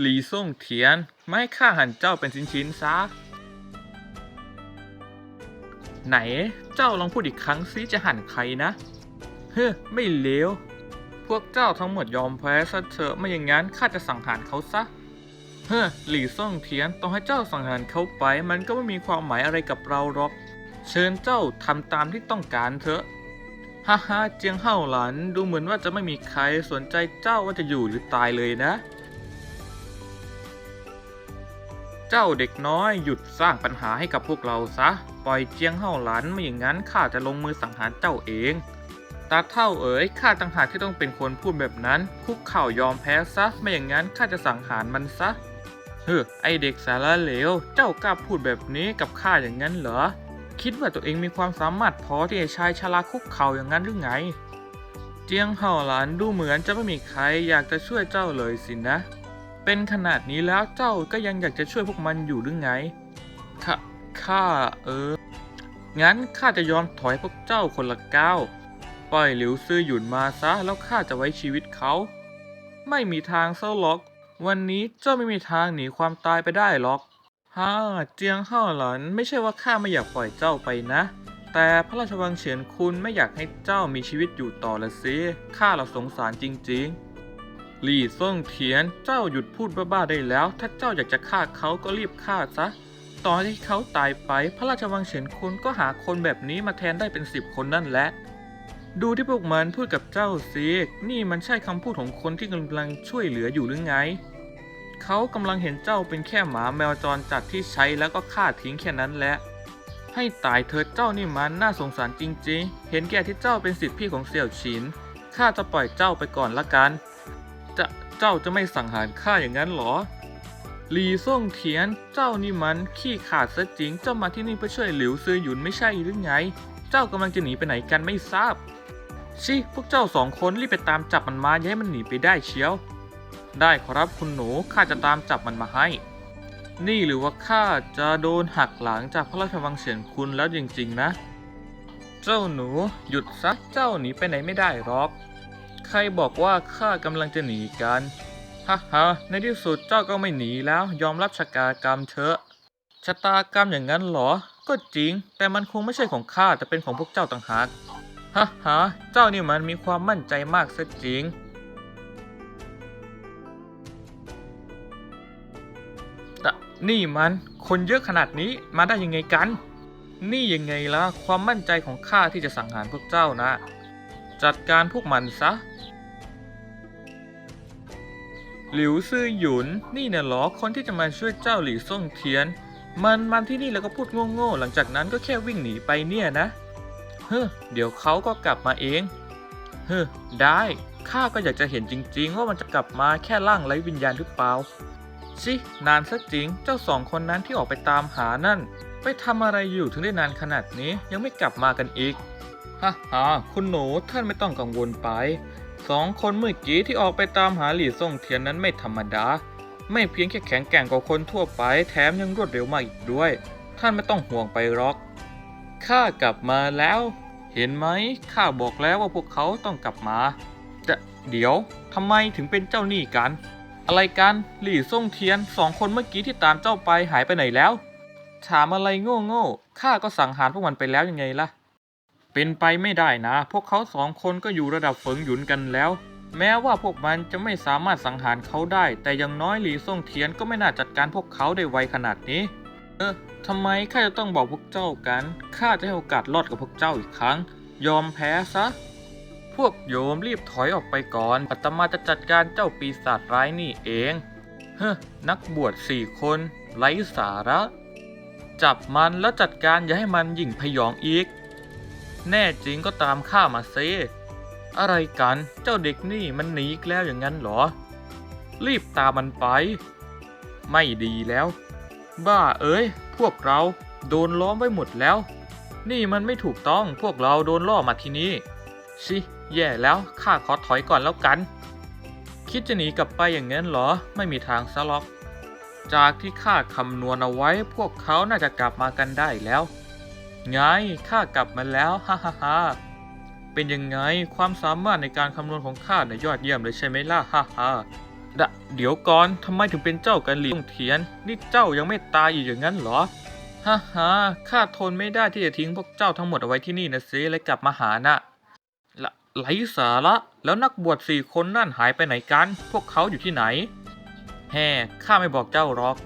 หลีส่งเทียน ไม่ให้ข้าหันเจ้าเป็นชิ้นๆซะ ไหนเจ้าลองพูดอีกครั้งซิจะหั่นใครนะ เฮ้อไม่เลวพวกเจ้าทั้งหมดยอมแพ้ซะเถอะไม่อย่างนั้นข้าจะสังหารเขาซะ เฮ้อหลี่ซ่งเทียนต้องให้เจ้าสังหารเขาไป มันก็ไม่มีความหมายอะไรกับเราหรอก เชิญเจ้าทำตามที่ต้องการเถอะ ฮ่าฮ่าเจียงเฮ่าหลัน ดูเหมือนว่าจะไม่มีใครสนใจเจ้าว่าจะอยู่หรือตายเลยนะ เจ้าเด็กน้อยหยุดสร้างปัญหาให้กับพวกเราซะ ปล่อยเจียงเฮ่าหลันไม่อย่างนั้นข้าจะลงมือสังหารเจ้าเอง ตาเท่าเอ๋ยข้าต่างหากที่ต้องเป็นคนพูดแบบนั้น คุกเข่ายอมแพ้ซะ ไม่อย่างนั้นข้าจะสังหารมันซะ เฮ้อไอเด็กสารเลว เจ้ากล้าพูดแบบนี้กับข้าอย่างนั้นเหรอ คิดว่าตัวเองมีความสามารถพอที่จะชายชาลาคุกเข่าอย่างนั้นหรือไง เจียงเห่าหลานดูเหมือนจะไม่มีใครอยากจะช่วยเจ้าเลยสินะ เป็นขนาดนี้แล้วเจ้าก็ยังอยากจะช่วยพวกมันอยู่หรือไงข้าข้าเออ งั้นข้าจะยอมถอยพวกเจ้าคนละก้าวปล่อยหลิวซื่อหยุนมาซะแล้วข้าจะไว้ชีวิตเขา ไม่มีทางเศร้าหรอก วันนี้เจ้าไม่มีทางหนีความตายไปได้หรอกฮ่าเจียงเฮ่าหลันไม่ใช่ว่าข้าไม่อยากปล่อยเจ้าไปนะ แต่พระราชวังเฉียนคุณไม่อยากให้เจ้ามีชีวิตอยู่ต่อละสิข้าเราสงสารจริง ๆ หลี่ซ่งเทียน เจ้าหยุดพูดบ้าๆได้แล้ว ถ้าเจ้าอยากจะฆ่าเขาก็รีบฆ่าซะต่อให้เขาตายไป พระราชวังเฉียนคุณก็หาคนแบบนี้มาแทนได้เป็นสิบคนนั่นแหละ ดูที่พวกมันพูดกับเจ้าสินี่มันใช่คำพูดของคนที่กำลังช่วยเหลืออยู่หรือไง เขากำลังเห็นเจ้าเป็นแค่หมาแมวจรจัดที่ใช้แล้วก็ฆ่าทิ้งแค่นั้นแหละให้ตายเถิดเจ้านี่มันน่าสงสารจริงๆ เห็นแก่ที่เจ้าเป็นสิทธิพี่ของเสี่ยวฉิน ข้าจะปล่อยเจ้าไปก่อนละกัน จะเจ้าจะไม่สังหารข้าอย่างนั้นหรอหลีซ่งเทียน เจ้านี่มันขี้ขาดซะจริง เจ้ามาที่นี่เพื่อช่วยหลิวซือหยุนไม่ใช่หรือไง เจ้ากำลังจะหนีไปไหนกันไม่ทราบ ชิพวกเจ้าสองคนรีบไปตามจับมันมาอย่าให้มันหนีไปได้เชียว ได้ครับคุณหนูข้าจะตามจับมันมาให้ นี่หรือว่าข้าจะโดนหักหลังจากพระราชวังเฉียนคุณแล้วจริงๆนะ เจ้าหนูหยุดซะเจ้าหนีไปไหนไม่ได้หรอก ใครบอกว่าข้ากำลังจะหนีกันฮ่าฮ่าในที่สุดเจ้าก็ไม่หนีแล้วยอมรับชะตากรรมเถอะชะตากรรมอย่างนั้นเหรอ ก็จริง แต่มันคงไม่ใช่ของข้าแต่เป็นของพวกเจ้าต่างหากฮ่าฮ่าเจ้านี่มันมีความมั่นใจมากซะจริง แต่นี่มันคนเยอะขนาดนี้มาได้ยังไงกัน นี่ยังไงล่ะความมั่นใจของข้าที่จะสังหารพวกเจ้านะ จัดการพวกมันซะ หลิวซื่อหยุน นี่เนี่ยหรอคนที่จะมาช่วยเจ้าหลี่ซ่งเทียน มันมันที่นี่แล้วก็พูดโง่ๆหลังจากนั้นก็แค่วิ่งหนีไปเนี่ยนะ เฮ้อเดี๋ยวเขาก็กลับมาเอง เฮ้อได้ข้าก็อยากจะเห็นจริง ๆ ว่ามันจะกลับมาแค่ร่างไร้วิญญาณหรือเปล่าชินานซะจริงเจ้าสองคนนั้นที่ออกไปตามหานั่น ไปทำอะไรอยู่ถึงได้นานขนาดนี้ยังไม่กลับมากันอีกฮ่าฮ่าคุณหนูท่านไม่ต้องกังวลไป สองคนเมื่อกี้ที่ออกไปตามหาหลี่ซ่งเทียนนั้นไม่ธรรมดา ไม่เพียงแค่แข็งแกร่งกว่าคนทั่วไป แถมยังรวดเร็วมากอีกด้วย ท่านไม่ต้องห่วงไปหรอก ข้ากลับมาแล้ว เห็นไหมข้าบอกแล้วว่าพวกเขาต้องกลับมา จะเดี๋ยวทำไมถึงเป็นเจ้าหนี้กัน อะไรกันหลี่ซ่งเทียนสองคนเมื่อกี้ที่ตามเจ้าไปหายไปไหนแล้ว ถามอะไรโง่โง่ข้าก็สังหารพวกมันไปแล้วยังไงล่ะ เป็นไปไม่ได้นะ พวกเขาสองคนก็อยู่ระดับเฟิงหยุนกันแล้ว แม้ว่าพวกมันจะไม่สามารถสังหารเขาได้ แต่อยังน้อยหลี่ซ่งเทียนก็ไม่น่าจัดการพวกเขาได้ไวขนาดนี้ เออทำไมข้าจะต้องบอกพวกเจ้ากัน ข้าจะให้โอกาสรอดกับพวกเจ้าอีกครั้ง ยอมแพ้ซะ พวกโยมรีบถอยออกไปก่อนอาตมาจะจัดการเจ้าปีศาจร้ายนี่เอง เฮ้อ นักบวชสี่คนไร้สาระ จับมันแล้วจัดการอย่าให้มันหยิ่งพยองอีก แน่จริงก็ตามข้ามาเซอะไรกัน เจ้าเด็กนี่มันหนีอีกแล้วอย่างนั้นเหรอ รีบตามมันไป ไม่ดีแล้ว บ้าเอ้ย พวกเราโดนล้อมไว้หมดแล้ว นี่มันไม่ถูกต้อง พวกเราโดนล่อมาที่นี่ ชิ แย่แล้ว ข้าขอถอยก่อนแล้วกัน คิดจะหนีกลับไปอย่างนั้นเหรอ ไม่มีทางซะหรอก จากที่ข้าคำนวณเอาไว้ พวกเขาน่าจะกลับมากันได้แล้ว ไงข้ากลับมาแล้วฮ่าฮ่าฮ่าเป็นยังไงความสามารถในการคำนวณของข้าเนี่ยยอดเยี่ยมเลยใช่ไหมล่ะฮ่าฮ่าดะเดี๋ยวก่อนทำไมถึงเป็นเจ้ากันหลีต้องเทียน นี่เจ้ายังไม่ตายอยู่อย่างนั้นเหรอฮ่าฮ่าข้าทนไม่ได้ที่จะทิ้งพวกเจ้าทั้งหมดเอาไว้ที่นี่นะสิเลยกลับมาหานะละไร้สาระแล้วนักบวชสี่คนนั่นหายไปไหนกัน พวกเขาอยู่ที่ไหน แฮ่ข้าไม่บอกเจ้าหรอก